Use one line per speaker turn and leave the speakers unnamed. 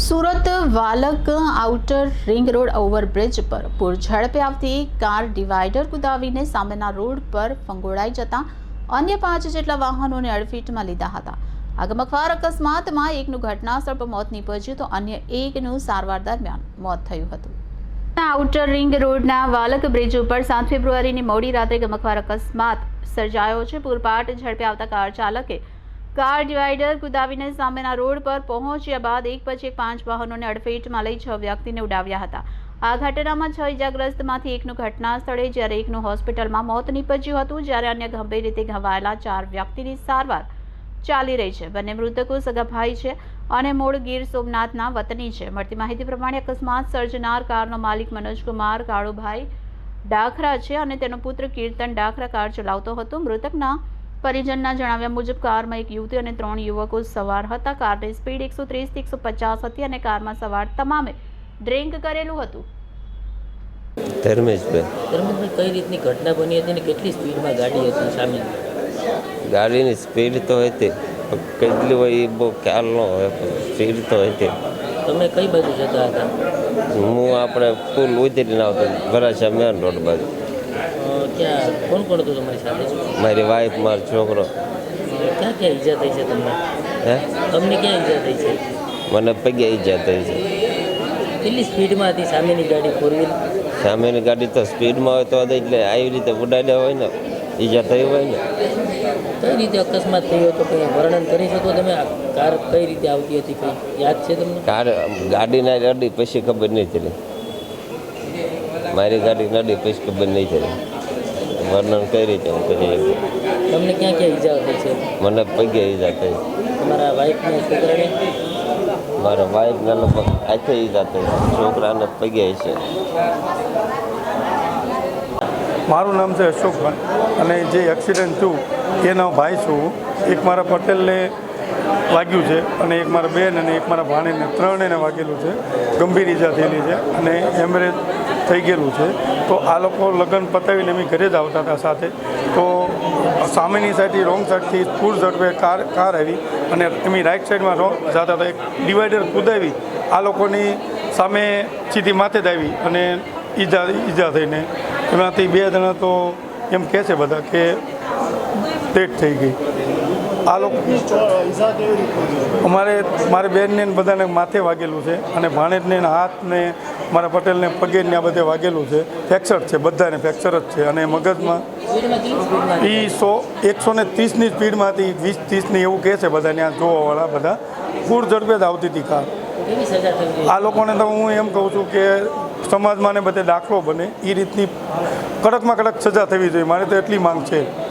Surat Valak outer ring road overbridge પર પૂર ઝડપે આવતી કાર ડિવાઈડર કુદાવીને સામેના રોડ પર ફંગોળાઈ જતા અન્ય પાંચ જેટલા વાહનોને અડફેટમાં લીધા હતા. આ ગમખ્વાર અકસ્માતમાં એકનું ઘટનાસ્થળ પર મોત નીપજ્યું તો અન્ય એકનું સારવાર દરમિયાન મોત થયું હતું. આઉટર રિંગ રોડના વાલક બ્રિજ ઉપર સાત ફેબ્રુઆરીની મોડી રાત્રે ગમખવાર અકસ્માત સર્જાયો છે. પૂરપાટ ઝડપે આવતા કાર ચાલકે કાર ડિવાઈડર કુદાવીને સામેના રોડ પર પહોંચ્યા બાદ એક પછી એક પાંચ વાહનોને અડફેટમાં લઈ છ વ્યક્તિને ઉડાવ્યા હતા. આ ઘટનામાં છ ઇજાગ્રસ્તમાંથી એકનું ઘટના સ્થળે જ્યારે એકનું હોસ્પિટલમાં મોત નીપજ્યું હતું, જ્યારે અન્ય ગંભીર રીતે ઘવાયેલા ચાર વ્યક્તિની સારવાર ચાલી રહી છે. બંને મૃતકો સગાભાઈ છે અને મૂળ ગીર સોમનાથના વતની છે. મળતી માહિતી પ્રમાણે અકસ્માત સર્જનાર કારનો માલિક મનોજકુમાર કાળુભાઈ ડાખરા છે અને તેનો પુત્ર કીર્તન ડાખરા કાર ચલાવતો હતો. મૃતકના પરિજનના જણાવ્યા મુજબ કારમાં એક યુવતી અને ત્રણ યુવકો સવાર હતા. કારની સ્પીડ એકસો ત્રીસથી એકસો પચાસ હતી અને કારમાં સવાર તમામે ડ્રિંક કરેલું હતું.
ધર્મેશભાઈ.
ધર્મેશભાઈ કઈ રીતની ઘટના બની હતી ને કેટલી સ્પીડમાં ગાડી હતી સામે?
ગાડીની સ્પીડ તો હતી કેટલી હોય એ બહુ ખ્યાલ ન હોય સ્પીડ તો હતી.
તમે કઈ બાજુ જતા હતા?
હું આપણે પુલ ઉતરીને આવતો વરાછા મેન રોડ બાજુ.
ક્યાં કોણ કોણ હતું તમારી સાથે?
મારી વાઈફ મારો છોકરો.
ક્યાં ક્યાં ઈજા થઈ છે તમને?
હે?
તમને ક્યાં ઈજા થઈ છે?
મને પગે ઈજા થઈ છે.
કેટલી સ્પીડમાં હતી સામેની ગાડી ફોર વ્હીલ
સામેની ગાડી તો સ્પીડમાં હોય તો એટલે આવી રીતે ઉડાડ્યા હોય ને ઈજા થઈ હોય ને.
કઈ રીતે અકસ્માત થયો હતો? કંઈ વર્ણન કરી શકો તમે? કાર કઈ રીતે આવતી હતી? કંઈ યાદ છે તમને?
કાર ગાડીના રડી પછી ખબર નહીં ચડી મારી ગાડી નડી પછી ખબર નહીં ચડી વર્ણન કઈ રીતે હું કરી શકું.
તમને ક્યાં ક્યાં ઈજા થઈ છે?
મને પગે ઈજા થઈ.
તમારા વાઈફને છોકરાને?
મારા વાઈફને લગભગ હાથે ઈજા થઈ. છોકરાને પગે છે.
મારું નામ છે અશોકભાઈ અને જે એક્સિડન્ટ થયું એનો ભાઈ છું. એક મારા પટેલને વાગ્યું છે અને એક મારા બેન અને એક મારા ભાણીને ત્રણેને વાગેલું છે. ગંભીર ઈજા થયેલી છે અને એમરેજ થઈ ગયેલું છે. તો આ લોકો લગ્ન પતાવીને અમે ઘરે જ આવતા હતા સાથે. તો સામેની સાઈડથી રોંગ સાઈડથી ફૂલ ઝડપે કાર કાર આવી અને એમની રાઈટ સાઈડમાં રોંગ જતા હતા. એક ડિવાઈડર કુદાવી. આ લોકોની સામે સીધી માથે જ આવી અને ઈજા ઈજા થઈને. એમાંથી બે જણા તો એમ કહે છે બધા કે ડેટ થઈ ગઈ. આ લોકો અમારે મારે બેનને બધાને માથે વાગેલું છે અને ભાણેજને હાથને મારા પટેલને પગે ને આ બધે વાગેલું છે. ફ્રેક્ચર છે બધાને ફ્રેક્ચર જ છે. અને મગજમાં એ સો એકસો ને ત્રીસની સ્પીડમાંથી વીસ ત્રીસની એવું કહે છે બધા ત્યાં જોવાવાળા બધા. પૂર ઝડપે જ આવતી હતી કાર. આ લોકોને તો હું એમ કહું છું કે સમાજમાં ને બધે દાખલો બને. એ રીતની કડકમાં કડક સજા થવી જોઈએ. મારે તો એટલી માંગ છે.